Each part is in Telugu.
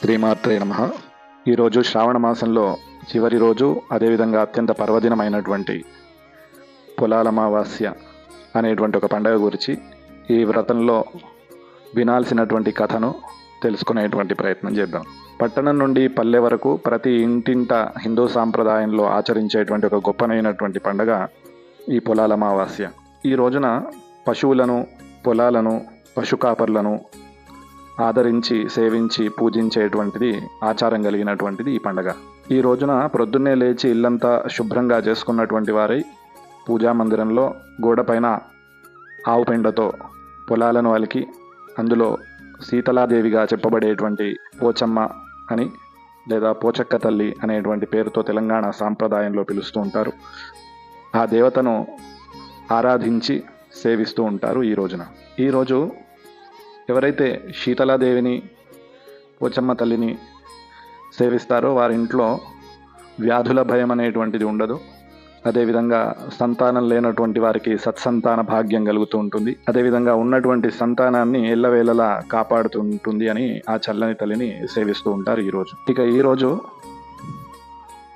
శ్రీమాత్రే నమ. ఈరోజు శ్రావణ మాసంలో చివరి రోజు అదేవిధంగా అత్యంత పర్వదినమైనటువంటి పొలాల అమావాస్య అనేటువంటి ఒక పండగ గురించి ఈ వ్రతంలో వినాల్సినటువంటి కథను తెలుసుకునేటువంటి ప్రయత్నం చేద్దాం. పట్టణం నుండి పల్లె వరకు ప్రతి ఇంటింట హిందూ సాంప్రదాయంలో ఆచరించేటువంటి ఒక గొప్పనైనటువంటి పండగ ఈ పొలాల అమావాస్య. ఈ రోజున పశువులను పొలాలను పశుకాపర్లను ఆదరించి సేవించి పూజించేటువంటిది ఆచారం కలిగినటువంటిది ఈ పండగ. ఈ రోజున ప్రొద్దున్నే లేచి ఇల్లంతా శుభ్రంగా చేసుకున్నటువంటి వారై పూజా మందిరంలో గోడపైన ఆవు పెండతో పొలాలను అలికి అందులో సీతలాదేవిగా చెప్పబడేటువంటి పోచమ్మ అని లేదా పోచక్క తల్లి అనేటువంటి పేరుతో తెలంగాణ సాంప్రదాయంలో పిలుస్తూ ఉంటారు. ఆ దేవతను ఆరాధించి సేవిస్తూ ఉంటారు ఈ రోజున. ఈరోజు ఎవరైతే శీతలాదేవిని పోచమ్మ తల్లిని సేవిస్తారో వారి ఇంట్లో వ్యాధుల భయం అనేటువంటిది ఉండదు. అదేవిధంగా సంతానం లేనటువంటి వారికి సత్సంతాన భాగ్యం కలుగుతూ ఉంటుంది. అదేవిధంగా ఉన్నటువంటి సంతానాన్ని ఎల్లవేళలా కాపాడుతూ ఉంటుంది అని ఆ చల్లని తల్లిని సేవిస్తూ ఉంటారు ఈరోజు ఇక ఈరోజు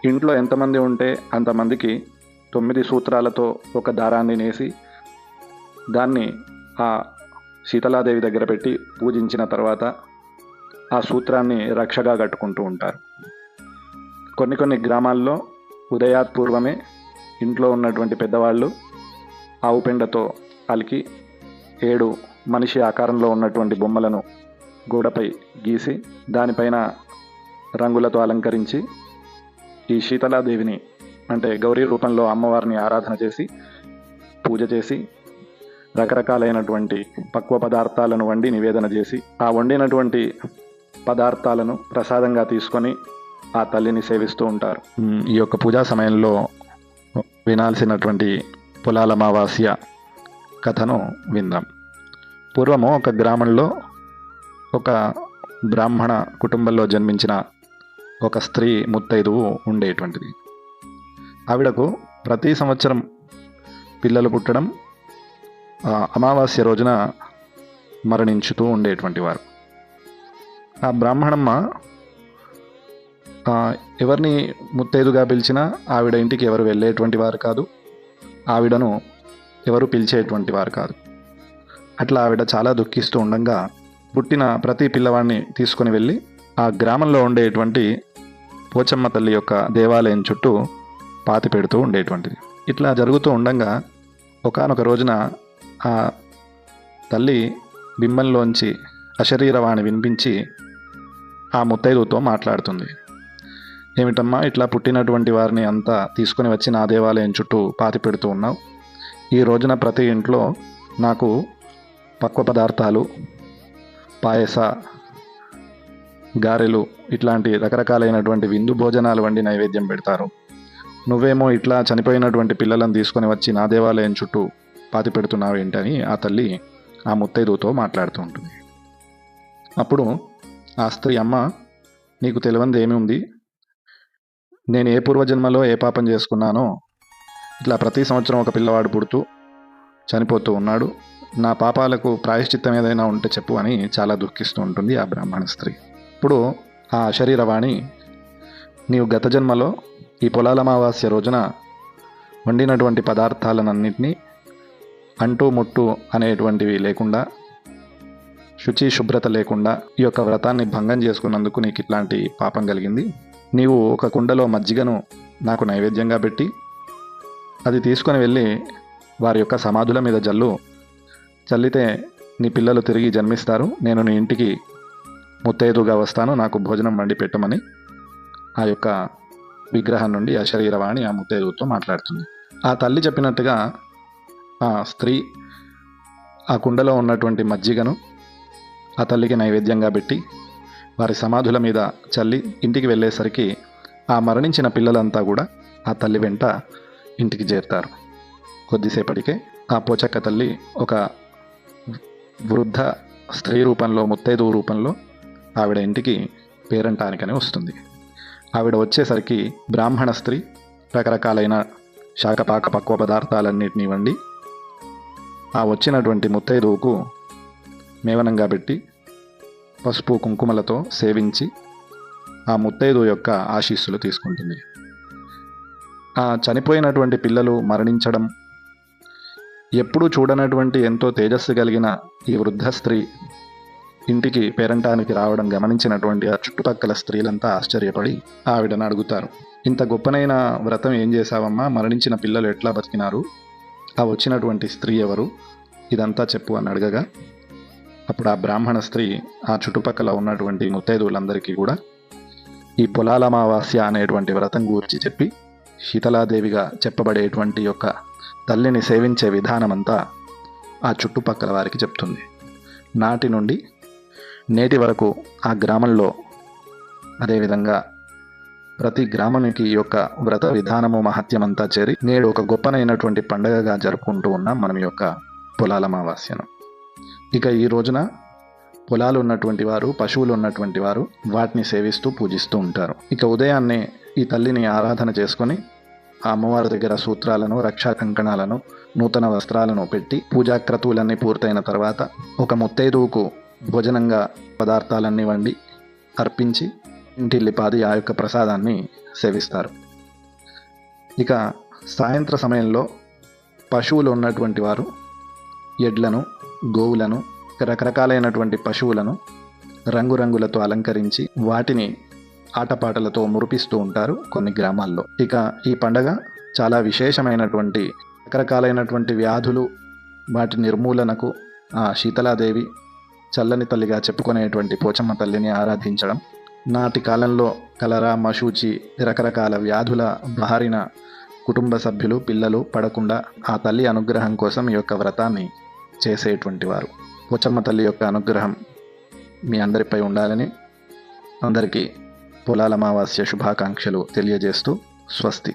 ఇంట్లో ఎంతమంది ఉంటే అంతమందికి తొమ్మిది సూత్రాలతో ఒక దారాన్ని నేసి దాన్ని ఆ శీతలాదేవి దగ్గర పెట్టి పూజించిన తర్వాత ఆ సూత్రాన్ని రక్షగా కట్టుకుంటూ ఉంటారు. కొన్ని కొన్ని గ్రామాల్లో ఉదయాత్పూర్వమే ఇంట్లో ఉన్నటువంటి పెద్దవాళ్ళు ఆవు పెండతో అలికి ఏడు మనిషి ఆకారంలో ఉన్నటువంటి బొమ్మలను గోడపై గీసి దానిపైన రంగులతో అలంకరించి ఈ శీతలాదేవిని అంటే గౌరీ రూపంలో అమ్మవారిని ఆరాధన చేసి పూజ చేసి రకరకాలైనటువంటి పక్వ పదార్థాలను వండి నివేదన చేసి ఆ వండినటువంటి పదార్థాలను ప్రసాదంగా తీసుకొని ఆ తల్లిని సేవిస్తూ ఉంటారు. ఈ యొక్క పూజా సమయంలో వినాల్సినటువంటి పొలాల అమావాస్య కథను విందాం. పూర్వము ఒక గ్రామంలో ఒక బ్రాహ్మణ కుటుంబంలో జన్మించిన ఒక స్త్రీ ముత్తైదువు ఉండేటువంటిది. ఆవిడకు ప్రతి సంవత్సరం పిల్లలు పుట్టడం అమావాస్య రోజున మరణించుతూ ఉండేటువంటి వారు. ఆ బ్రాహ్మణమ్మ ఎవరిని ముత్తైదుగా పిలిచినా ఆవిడ ఇంటికి ఎవరు వెళ్ళేటువంటి వారు కాదు. ఆవిడను ఎవరు పిలిచేటువంటి వారు కాదు. అట్లా ఆవిడ చాలా దుఃఖిస్తూ ఉండగా పుట్టిన ప్రతి పిల్లవాడిని తీసుకొని వెళ్ళి ఆ గ్రామంలో ఉండేటువంటి పోచమ్మ తల్లి యొక్క దేవాలయం చుట్టూ పాతి పెడుతూ ఉండేటువంటిది. ఇట్లా జరుగుతూ ఉండగా ఒకానొక రోజున ఆ తల్లి బింబంలోంచి అశరీరవాణి వినిపించి ఆ ముత్తైదుతో మాట్లాడుతుంది. ఏమిటమ్మా ఇట్లా పుట్టినటువంటి వారిని అంతా తీసుకొని వచ్చి నా దేవాలయం చుట్టూ పాతి పెడుతూ ఉన్నావు? ఈ రోజున ప్రతి ఇంట్లో నాకు పక్వ పదార్థాలు పాయస గారెలు ఇట్లాంటి రకరకాలైనటువంటి విందు భోజనాలు వండి నైవేద్యం పెడతారు. నువ్వేమో ఇట్లా చనిపోయినటువంటి పిల్లలను తీసుకొని వచ్చి నా దేవాలయం చుట్టూ పాతి పెడుతున్నావు ఏంటని ఆ తల్లి ఆ ముత్తైదుతో మాట్లాడుతూ ఉంటుంది. అప్పుడు ఆ స్త్రీ అమ్మ నీకు తెలియంది ఏమి ఉంది? నేను ఏ పూర్వజన్మలో ఏ పాపం చేసుకున్నానో ఇట్లా ప్రతి సంవత్సరం ఒక పిల్లవాడు పుడుతూ చనిపోతూ ఉన్నాడు. నా పాపాలకు ప్రాయశ్చిత్తం ఏదైనా ఉంటే చెప్పు అని చాలా దుఃఖిస్తూ ఉంటుంది ఆ బ్రాహ్మణ స్త్రీ. ఇప్పుడు ఆ శరీరవాణి నీవు గత జన్మలో ఈ పొలాల అమావాస్య రోజున వండినటువంటి పదార్థాలనన్నింటినీ అంటూ ముట్టు అనేటువంటివి లేకుండా శుచి శుభ్రత లేకుండా ఈ యొక్క వ్రతాన్ని భంగం చేసుకున్నందుకు నీకు ఇట్లాంటి పాపం కలిగింది. నీవు ఒక కుండలో మజ్జిగను నాకు నైవేద్యంగా పెట్టి అది తీసుకొని వెళ్ళి వారి యొక్క సమాధుల మీద జల్లు. చల్లితే నీ పిల్లలు తిరిగి జన్మిస్తారు. నేను నీ ఇంటికి ముత్తైదుగా వస్తాను. నాకు భోజనం వండి పెట్టమని ఆ యొక్క విగ్రహం నుండి ఆ శరీరవాణి ఆ ముత్తైదుతో మాట్లాడుతుంది. ఆ తల్లి చెప్పినట్టుగా ఆ స్త్రీ ఆ కుండలో ఉన్నటువంటి మజ్జిగను ఆ తల్లికి నైవేద్యంగా పెట్టి వారి సమాధుల మీద చల్లి ఇంటికి వెళ్ళేసరికి ఆ మరణించిన పిల్లలంతా కూడా ఆ తల్లి వెంట ఇంటికి చేరుతారు. కొద్దిసేపటికే ఆ పోచక్క తల్లి ఒక వృద్ధ స్త్రీ రూపంలో ముత్తైదు రూపంలో ఆవిడ ఇంటికి పేరంటానికని వస్తుంది. ఆవిడ వచ్చేసరికి బ్రాహ్మణ స్త్రీ రకరకాలైన శాకపాక పక్వ పదార్థాలన్నింటినీ వండి ఆ వచ్చినటువంటి ముత్తైదువుకు మేవనంగా పెట్టి పసుపు కుంకుమలతో సేవించి ఆ ముత్తైదు యొక్క ఆశీస్సులు తీసుకుంటుంది. ఆ చనిపోయినటువంటి పిల్లలు మరణించడం ఎప్పుడూ చూడనటువంటి ఎంతో తేజస్సు కలిగిన ఈ వృద్ధ స్త్రీ ఇంటికి పేరంటానికి రావడం గమనించినటువంటి ఆ చుట్టుపక్కల స్త్రీలంతా ఆశ్చర్యపడి ఆవిడను అడుగుతారు ఇంత గొప్పనైన వ్రతం ఏం చేశావమ్మా? మరణించిన పిల్లలు ఎట్లా బతికినారు? ఆ వచ్చినటువంటి స్త్రీ ఎవరు? ఇదంతా చెప్పు అని అడగగా అప్పుడు ఆ బ్రాహ్మణ స్త్రీ ఆ చుట్టుపక్కల ఉన్నటువంటి ముత్తైదువులందరికీ కూడా ఈ పొలాలమావాస్య అనేటువంటి వ్రతం గురించి చెప్పి శీతలాదేవిగా చెప్పబడేటువంటి యొక్క తల్లిని సేవించే విధానమంతా ఆ చుట్టుపక్కల వారికి చెప్తుంది. నాటి నుండి నేటి వరకు ఆ గ్రామంలో అదేవిధంగా ప్రతి గ్రామానికి ఈ యొక్క వ్రత విధానము మహత్యమంతా చేరి నేడు ఒక గొప్పనైనటువంటి పండగగా జరుపుకుంటూ ఉన్నాం మనం యొక్క పొలాల అమావాస్యను. ఇక ఈ రోజున పొలాలు ఉన్నటువంటి వారు పశువులు ఉన్నటువంటి వారు వాటిని సేవిస్తూ పూజిస్తూ ఉంటారు. ఇక ఉదయాన్నే ఈ తల్లిని ఆరాధన చేసుకొని ఆ అమ్మవారి దగ్గర సూత్రాలను రక్షా కంకణాలను నూతన వస్త్రాలను పెట్టి పూజా క్రతువులన్నీ పూర్తయిన తర్వాత ఒక ముత్తైదువుకు భోజనంగా పదార్థాలన్నీ వండి అర్పించి ఇంటిల్లిపాది ఆ యొక్క ప్రసాదాన్ని సేవిస్తారు. ఇక సాయంత్ర సమయంలో పశువులు ఉన్నటువంటి వారు ఎడ్లను గోవులను రకరకాలైనటువంటి పశువులను రంగురంగులతో అలంకరించి వాటిని ఆటపాటలతో మురిపిస్తూ ఉంటారు కొన్ని గ్రామాల్లో. ఇక ఈ పండగ చాలా విశేషమైనటువంటి రకరకాలైనటువంటి వ్యాధులు వాటి నిర్మూలనకు ఆ శీతలాదేవి చల్లని తల్లిగా చెప్పుకునేటువంటి పోచమ్మ తల్లిని ఆరాధించడం నాటి కాలంలో కలరా మశూచి రకరకాల వ్యాధుల బారిన కుటుంబ సభ్యులు పిల్లలు పడకుండా ఆ తల్లి అనుగ్రహం కోసం ఈ యొక్క వ్రతాన్ని చేసేటువంటి వారు. పోచమ్మ తల్లి యొక్క అనుగ్రహం మీ అందరిపై ఉండాలని అందరికీ పొలాల అమావాస్య శుభాకాంక్షలు తెలియజేస్తూ స్వస్తి.